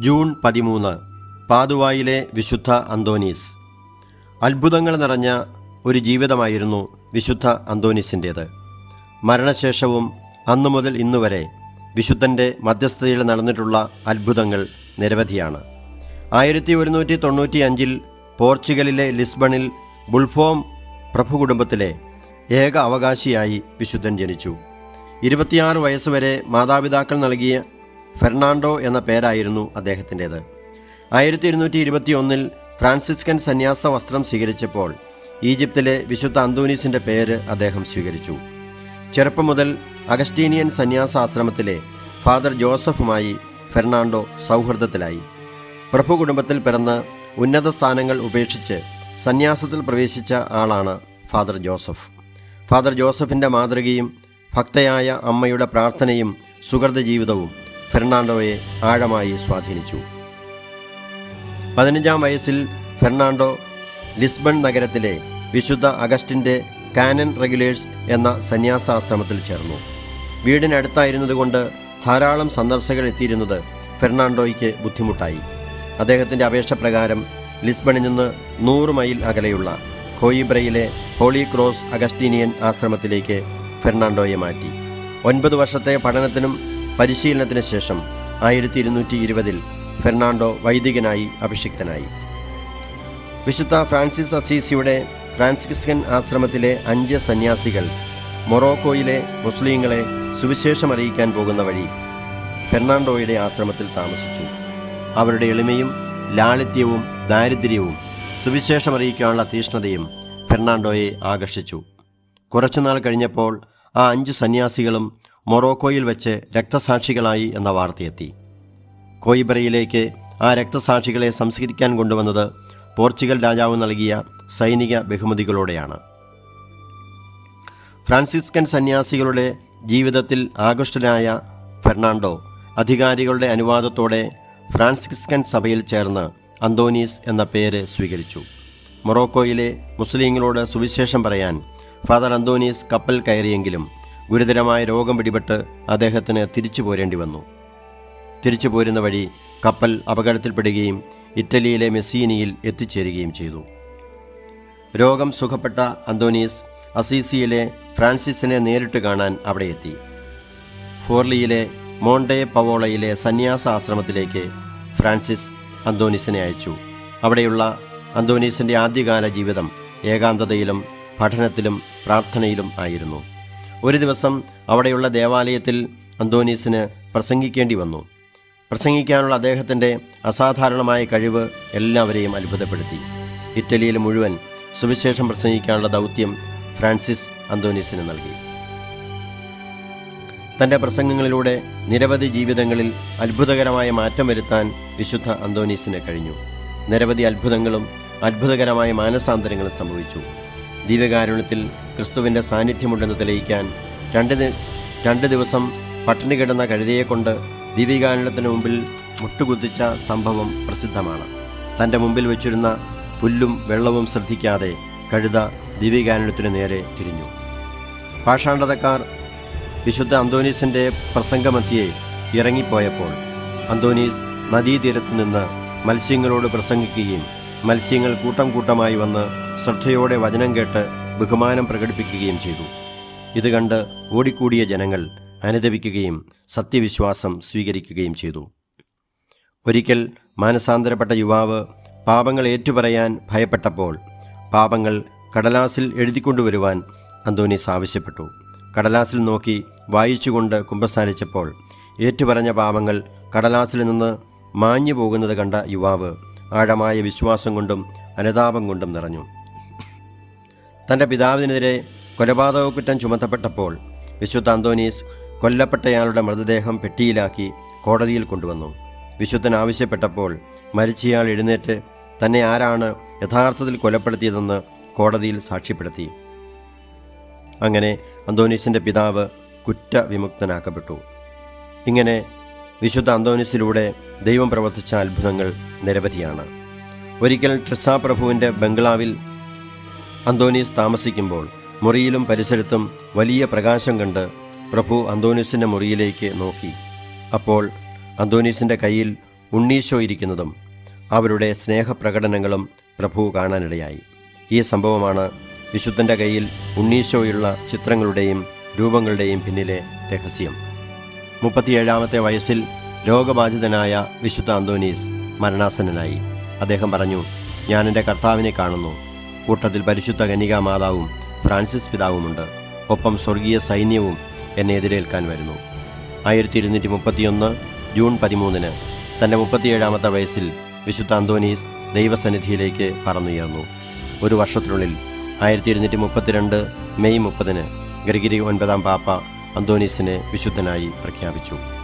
June പതിമൂന്ന് പാതുവായിലെ വിശുദ്ധ അന്തോനീസ്. അത്ഭുതങ്ങൾ നിറഞ്ഞ ഒരു ജീവിതമായിരുന്നു വിശുദ്ധ അന്തോനീസിന്റേത്. മരണശേഷവും അന്നു മുതൽ ഇന്നുവരെ വിശുദ്ധന്റെ മധ്യസ്ഥതയിൽ നടന്നിട്ടുള്ള അത്ഭുതങ്ങൾ നിരവധിയാണ്. ആയിരത്തി ഒരുന്നൂറ്റി തൊണ്ണൂറ്റി അഞ്ചിൽ പോർച്ചുഗലിലെ ലിസ്ബണിൽ ബുൾഫോം പ്രഭു കുടുംബത്തിലെ ഏക അവകാശിയായി വിശുദ്ധൻ ജനിച്ചു. ഇരുപത്തിയാറ് വയസ്സുവരെ മാതാപിതാക്കൾ നൽകിയ ഫെർണാണ്ടോ എന്ന പേരായിരുന്നു അദ്ദേഹത്തിന്റേത്. ആയിരത്തി ഇരുന്നൂറ്റി ഇരുപത്തിയൊന്നിൽ ഫ്രാൻസിസ്കൻ സന്യാസ വസ്ത്രം സ്വീകരിച്ചപ്പോൾ ഈജിപ്തിലെ വിശുദ്ധ അന്തോനീസിന്റെ പേര് അദ്ദേഹം സ്വീകരിച്ചു. ചെറുപ്പം മുതൽ അഗസ്റ്റീനിയൻ സന്യാസാശ്രമത്തിലെ ഫാദർ ജോസഫുമായി ഫെർണാണ്ടോ സൗഹൃദത്തിലായി. പ്രഭു കുടുംബത്തിൽ പിറന്ന് ഉന്നത സ്ഥാനങ്ങൾ ഉപേക്ഷിച്ച് സന്യാസത്തിൽ പ്രവേശിച്ച ആളാണ് ഫാദർ ജോസഫ്. ഫാദർ ജോസഫിന്റെ മാതൃകയും ഭക്തയായ അമ്മയുടെ പ്രാർത്ഥനയും സുഹൃത ജീവിതവും ഫെർണാണ്ടോയെ ആഴമായി സ്വാധീനിച്ചു. പതിനഞ്ചാം വയസ്സിൽ ഫെർണാണ്ടോ ലിസ്ബൺ നഗരത്തിലെ വിശുദ്ധ അഗസ്റ്റിന്റെ കാനൻ റെഗുലേഴ്സ് എന്ന സന്യാസാശ്രമത്തിൽ ചേർന്നു. വീടിനടുത്തായിരുന്നതുകൊണ്ട് ധാരാളം സന്ദർശകർ എത്തിയിരുന്നത് ഫെർണാണ്ടോയ്ക്ക് ബുദ്ധിമുട്ടായി. അദ്ദേഹത്തിന്റെ അപേക്ഷ പ്രകാരം ലിസ്ബണിൽ നിന്ന് നൂറ് മൈൽ അകലെയുള്ള കോയിബ്രയിലെ ഹോളി ക്രോസ് അഗസ്റ്റീനിയൻ ആശ്രമത്തിലേക്ക് ഫെർണാണ്ടോയെ മാറ്റി. ഒൻപത് വർഷത്തെ പഠനത്തിനും പരിശീലനത്തിന് ശേഷം ആയിരത്തി ഇരുന്നൂറ്റി ഇരുപതിൽ ഫെർണാണ്ടോ വൈദികനായി അഭിഷിക്തനായി. വിശുദ്ധ ഫ്രാൻസിസ് അസീസിയുടെ ഫ്രാൻസിസ്കൻ ആശ്രമത്തിലെ അഞ്ച് സന്യാസികൾ മൊറോക്കോയിലെ മുസ്ലിങ്ങളെ സുവിശേഷം അറിയിക്കാൻ പോകുന്ന വഴി ഫെർണാണ്ടോയുടെ ആശ്രമത്തിൽ താമസിച്ചു. അവരുടെ എളിമയും ലാളിത്യവും ദാരിദ്ര്യവും സുവിശേഷം അറിയിക്കാനുള്ള തീഷ്ണതയും ഫെർണാണ്ടോയെ ആകർഷിച്ചു. കുറച്ചുനാൾ കഴിഞ്ഞപ്പോൾ ആ അഞ്ച് സന്യാസികളും മൊറോക്കോയിൽ വെച്ച് രക്തസാക്ഷികളായി എന്ന വാർത്തയെത്തി. കോയിബറയിലേക്ക് ആ രക്തസാക്ഷികളെ സംസ്കരിക്കാൻ കൊണ്ടുവന്നത് പോർച്ചുഗൽ രാജാവ് നൽകിയ സൈനിക ബഹുമതികളോടെയാണ്. ഫ്രാൻസിസ്കൻ സന്യാസികളുടെ ജീവിതത്തിൽ ആകൃഷ്ടനായ ഫെർണാണ്ടോ അധികാരികളുടെ അനുവാദത്തോടെ ഫ്രാൻസിസ്കൻ സഭയിൽ ചേർന്ന് അന്തോനീസ് എന്ന പേര് സ്വീകരിച്ചു. മൊറോക്കോയിലെ മുസ്ലിങ്ങളോട് സുവിശേഷം പറയാൻ ഫാദർ അന്തോനീസ് കപ്പൽ കയറിയെങ്കിലും ഗുരുതരമായ രോഗം പിടിപെട്ട് അദ്ദേഹത്തിന് തിരിച്ചു പോരേണ്ടി വന്നു. തിരിച്ചു പോരുന്ന വഴി കപ്പൽ അപകടത്തിൽപ്പെടുകയും ഇറ്റലിയിലെ മെസ്സീനിയിൽ എത്തിച്ചേരുകയും ചെയ്തു. രോഗം സുഖപ്പെട്ട അന്തോനീസ് അസീസിയിലെ ഫ്രാൻസിസിനെ നേരിട്ട് കാണാൻ അവിടെ എത്തി. ഫോർലിയിലെ മോണ്ടെ പവോളയിലെ സന്യാസ ആശ്രമത്തിലേക്ക് ഫ്രാൻസിസ് അന്തോനീസിനെ അയച്ചു. അവിടെയുള്ള അന്തോനീസിന്റെ ആദ്യകാല ജീവിതം ഏകാന്തതയിലും പഠനത്തിലും പ്രാർത്ഥനയിലും ആയിരുന്നു. ഒരു ദിവസം അവിടെയുള്ള ദേവാലയത്തിൽ അന്തോനീസിന് പ്രസംഗിക്കേണ്ടി വന്നു. പ്രസംഗിക്കാനുള്ള അദ്ദേഹത്തിന്റെ അസാധാരണമായ കഴിവ് എല്ലാവരെയും അത്ഭുതപ്പെടുത്തി. ഇറ്റലിയിൽ മുഴുവൻ സുവിശേഷം പ്രസംഗിക്കാനുള്ള ദൗത്യം ഫ്രാൻസിസ് അന്തോനീസിന് നൽകി. തന്റെ പ്രസംഗങ്ങളിലൂടെ നിരവധി ജീവിതങ്ങളിൽ അത്ഭുതകരമായ മാറ്റം വരുത്താൻ വിശുദ്ധ അന്തോനീസിന് കഴിഞ്ഞു. നിരവധി അത്ഭുതങ്ങളും അത്ഭുതകരമായ മാനസാന്തരങ്ങളും സംഭവിച്ചു. ദിവ്യകാരുണ്യത്തിൽ ക്രിസ്തുവിന്റെ സാന്നിധ്യമുണ്ടെന്ന് തെളിയിക്കാൻ രണ്ട് രണ്ട് ദിവസം പട്ടിണി കിടന്ന കഴുതയെക്കൊണ്ട് ദിവ്യകാരുണ്യത്തിന് മുമ്പിൽ മുട്ടുകുത്തിച്ച സംഭവം പ്രസിദ്ധമാണ്. തന്റെ മുമ്പിൽ വെച്ചിരുന്ന പുല്ലും വെള്ളവും ശ്രദ്ധിക്കാതെ കഴുത ദിവ്യകാരുണ്യത്തിനു നേരെ തിരിഞ്ഞു. പാഷാണ്ഡതക്കാർ വിശുദ്ധ അന്തോനീസിന്റെ പ്രസംഗമത്തിയെ ഇറങ്ങിപ്പോയപ്പോൾ അന്തോനീസ് നദീതീരത്തു നിന്ന് മത്സ്യങ്ങളോട് പ്രസംഗിക്കുകയും മത്സ്യങ്ങൾ കൂട്ടം കൂട്ടമായി വന്ന് ശ്രദ്ധയോടെ വചനം കേട്ട് ബഹുമാനം പ്രകടിപ്പിക്കുകയും ചെയ്തു. ഇത് കണ്ട് ഓടിക്കൂടിയ ജനങ്ങൾ അനുദപിക്കുകയും സത്യവിശ്വാസം സ്വീകരിക്കുകയും ചെയ്തു. ഒരിക്കൽ മാനസാന്തരപ്പെട്ട യുവാവ് പാപങ്ങൾ ഏറ്റുപറയാൻ ഭയപ്പെട്ടപ്പോൾ പാപങ്ങൾ കടലാസിൽ എഴുതിക്കൊണ്ടുവരുവാൻ അന്തോനീസ് ആവശ്യപ്പെട്ടു. കടലാസിൽ നോക്കി വായിച്ചുകൊണ്ട് കുമ്പസാരിച്ചപ്പോൾ ഏറ്റുപറഞ്ഞ പാപങ്ങൾ കടലാസിൽ നിന്ന് മാഞ്ഞു പോകുന്നത് കണ്ട യുവാവ് ആഴമായ വിശ്വാസം കൊണ്ടും അനുതാപം കൊണ്ടും നിറഞ്ഞു. തന്റെ പിതാവിനെതിരെ കൊലപാതക കുറ്റം ചുമത്തപ്പെട്ടപ്പോൾ വിശുദ്ധ അന്തോനീസ് കൊല്ലപ്പെട്ടയാളുടെ മൃതദേഹം പെട്ടിയിലാക്കി കോടതിയിൽ കൊണ്ടുവന്നു. വിശുദ്ധൻ ആവശ്യപ്പെട്ടപ്പോൾ മരിച്ചയാൾ എഴുന്നേറ്റ് തന്നെ ആരാണ് യഥാർത്ഥത്തിൽ കൊലപ്പെടുത്തിയതെന്ന് കോടതിയിൽ സാക്ഷ്യപ്പെടുത്തി. അങ്ങനെ അന്തോനീസിന്റെ പിതാവ് കുറ്റവിമുക്തനാക്കപ്പെട്ടു. ഇങ്ങനെ വിശുദ്ധ അന്തോനീസിലൂടെ ദൈവം പ്രവർത്തിച്ച അത്ഭുതങ്ങൾ നിരവധിയാണ്. ഒരിക്കൽ ട്രിസ പ്രഭുവിന്റെ ബംഗ്ലാവിൽ അന്തോനീസ് താമസിക്കുമ്പോൾ മുറിയിലും പരിസരത്തും വലിയ പ്രകാശം കണ്ട് പ്രഭു അന്തോനീസിന്റെ മുറിയിലേക്ക് നോക്കി. അപ്പോൾ അന്തോനീസിന്റെ കയ്യിൽ ഉണ്ണീശോ ഇരിക്കുന്നതും അവരുടെ സ്നേഹപ്രകടനങ്ങളും പ്രഭു കാണാനിടയായി. ഈ സംഭവമാണ് വിശുദ്ധന്റെ കയ്യിൽ ഉണ്ണീശോയുള്ള ചിത്രങ്ങളുടെയും രൂപങ്ങളുടെയും പിന്നിലെ രഹസ്യം. മുപ്പത്തിയേഴാമത്തെ വയസ്സിൽ രോഗബാധിതനായ വിശുദ്ധ അന്തോനീസ് മരണാസനായി അദ്ദേഹം പറഞ്ഞു ഞാൻ എന്റെ കർത്താവിനെ കാണുന്നു. കൂട്ടത്തിൽ പരിശുദ്ധ കനികാ മാതാവും ഫ്രാൻസിസ് പിതാവുമുണ്ട്. ഒപ്പം സ്വർഗീയ സൈന്യവും എന്നെ എതിരേൽക്കാൻ വരുന്നു. ആയിരത്തി ഇരുന്നൂറ്റി മുപ്പത്തിയൊന്ന് ജൂൺ പതിമൂന്നിന് തന്റെ മുപ്പത്തിയേഴാമത്തെ വയസ്സിൽ വിശുദ്ധ അന്തോനീസ് ദൈവസന്നിധിയിലേക്ക് പറന്നുയർന്നു. ഒരു വർഷത്തിനുള്ളിൽ ആയിരത്തി ഇരുന്നൂറ്റി മുപ്പത്തിരണ്ട് മെയ് മുപ്പതിന് ഗ്രഗിരി ഒൻപതാം പാപ്പ അന്തോനീസിനെ വിശുദ്ധനായി പ്രഖ്യാപിച്ചു.